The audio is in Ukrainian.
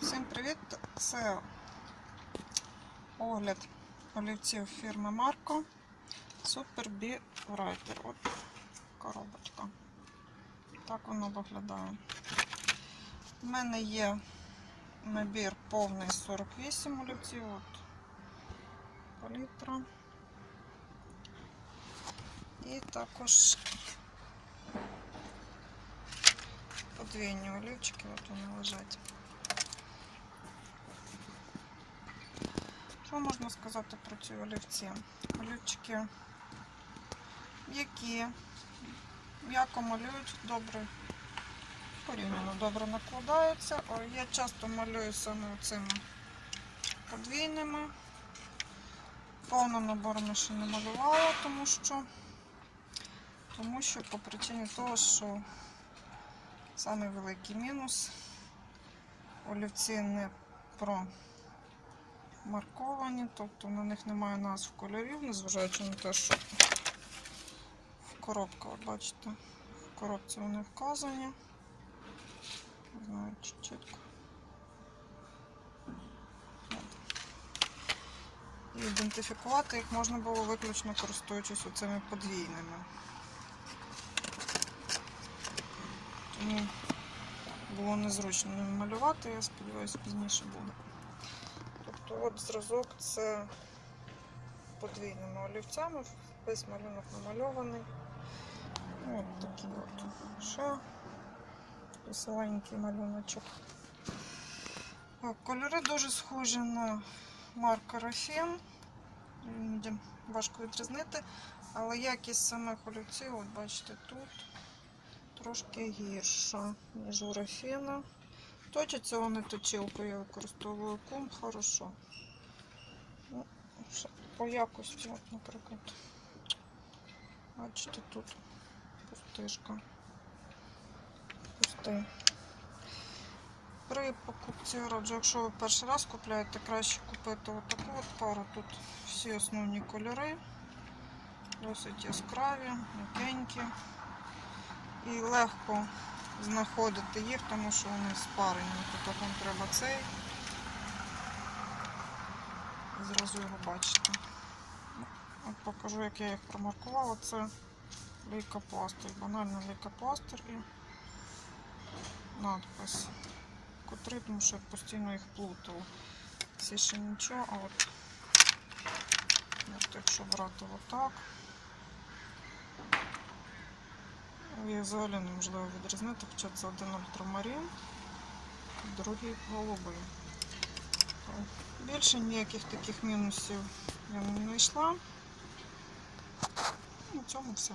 Всім привіт! Це огляд олівців фірми Марко Super B Writer. От коробочка. Так воно виглядає. У мене є набір повний 48 олівців. От палітра. І також подвійні олівчики, от вони лежать. Що можна сказати про ці олівці? Олівчики м'які, м'яко малюють, добре, порівняно добре накладаються. Я часто малюю саме цими подвійними. Повним набором ще не малювала, тому що, тому що по причині того, що Самий великий мінус. Олівці не промарковані, тобто на них немає назв кольорів, незважаючи на те, що в коробка, бачите, в коробці вони вказані. Не знаю, чи чітко. І ідентифікувати їх можна було виключно користуючись оцими подвійними. Тому було незручно малювати, я сподіваюся, пізніше буде. Тобто от зразок це подвійними олівцями, весь малюнок намальований. От такий от ще веселенький малюночок. Кольори дуже схожі на марка Рафін. Важко відрізнити, але якість самих олівців, от бачите, тут трошки гірша, ніж у Рафіна. Точиться вони точилкою, я використовую кум хорошо. Ну, по якості, от, наприклад. Бачите, тут пустишка. Пустий. При покупці раджу, якщо ви перший раз купляєте, краще купити отаку от пару. Тут всі основні кольори, досить яскраві, м'якенькі і легко знаходити їх, тому що вони спарені. Тобто вам треба цей. Зразу його бачите. От покажу, як я їх промаркувала. Це лейкопластир, банально лейкопластир і надпис. Котрий, тому що я постійно їх плутала. Ці ще нічого, а от, от якщо брати отак. Їх взагалі неможливо відрізнити, хоча це один ультрамарин, другий голубий. Більше ніяких таких мінусів я не знайшла. На цьому все.